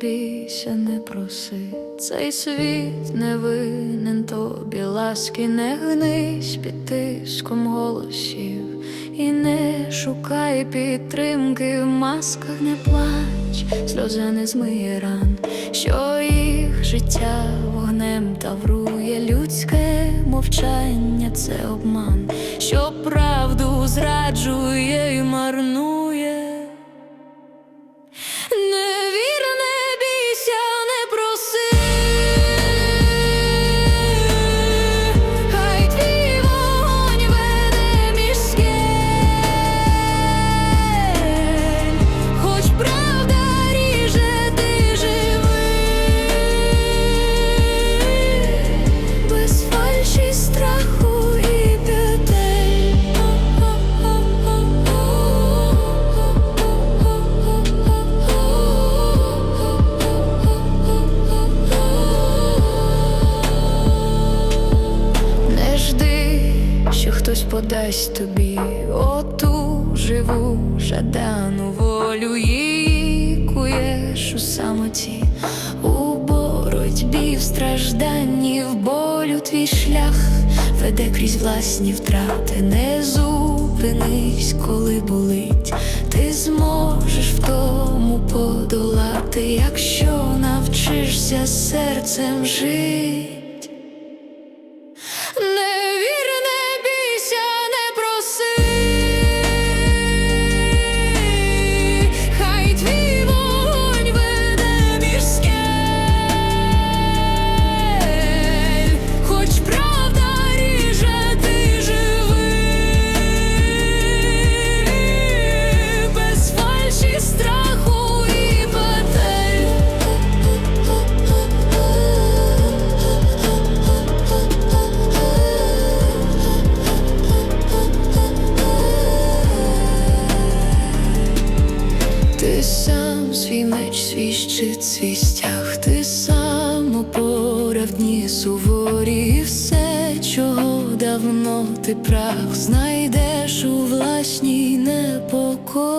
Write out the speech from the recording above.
бійся, не проси, цей світ не винен тобі. Ласки, не гнись під тиском голосів. І не шукай підтримки в масках, не плач, сльоза не змиє ран, що їх життя вогнем таврує, людське мовчання це обман, що правду зраджує подасть тобі. Оту живу жадану волю її куєш у самоті, у боротьбі, в стражданні, в болю твій шлях веде крізь власні втрати, не зупинись, коли болить, ти зможеш в тому подолати, якщо навчишся серцем жить. Ти сам свій меч, свій щит, свій стяг, ти сам опора в дні суворі, і все, чого давно ти прав, знайдеш у власній непокорі.